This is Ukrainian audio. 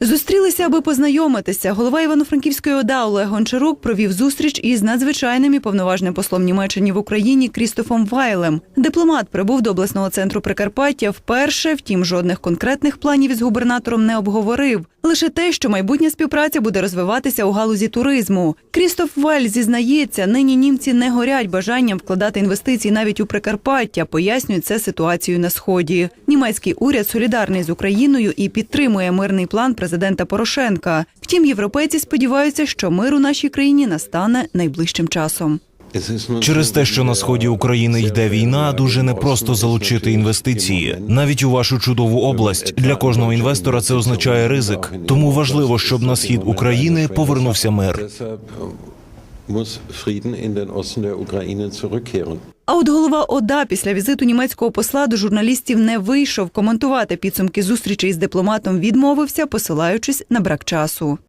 Зустрілися, аби познайомитися. Голова Івано-Франківської ОДА Олег Гончарук провів зустріч із надзвичайним і повноважним послом Німеччини в Україні Крістофом Вайлем. Дипломат прибув до обласного центру Прикарпаття вперше, втім, жодних конкретних планів із губернатором не обговорив. Лише те, що майбутня співпраця буде розвиватися у галузі туризму. Крістоф Вайль зізнається, нині німці не горять бажанням вкладати інвестиції навіть у Прикарпаття. Пояснюють це ситуацією на сході. Німецький уряд солідарний з Україною і підтримує мирний план президента Порошенка. Втім, європейці сподіваються, що мир у нашій країні настане найближчим часом. Через те, що на сході України йде війна, дуже непросто залучити інвестиції. Навіть у вашу чудову область для кожного інвестора це означає ризик. Тому важливо, щоб на схід України повернувся мир. Muss Frieden in den Osten der Ukraine zurückkehren. А от голова ОДА після візиту німецького посла до журналістів не вийшов коментувати підсумки зустрічі із дипломатом. Відмовився, посилаючись на брак часу.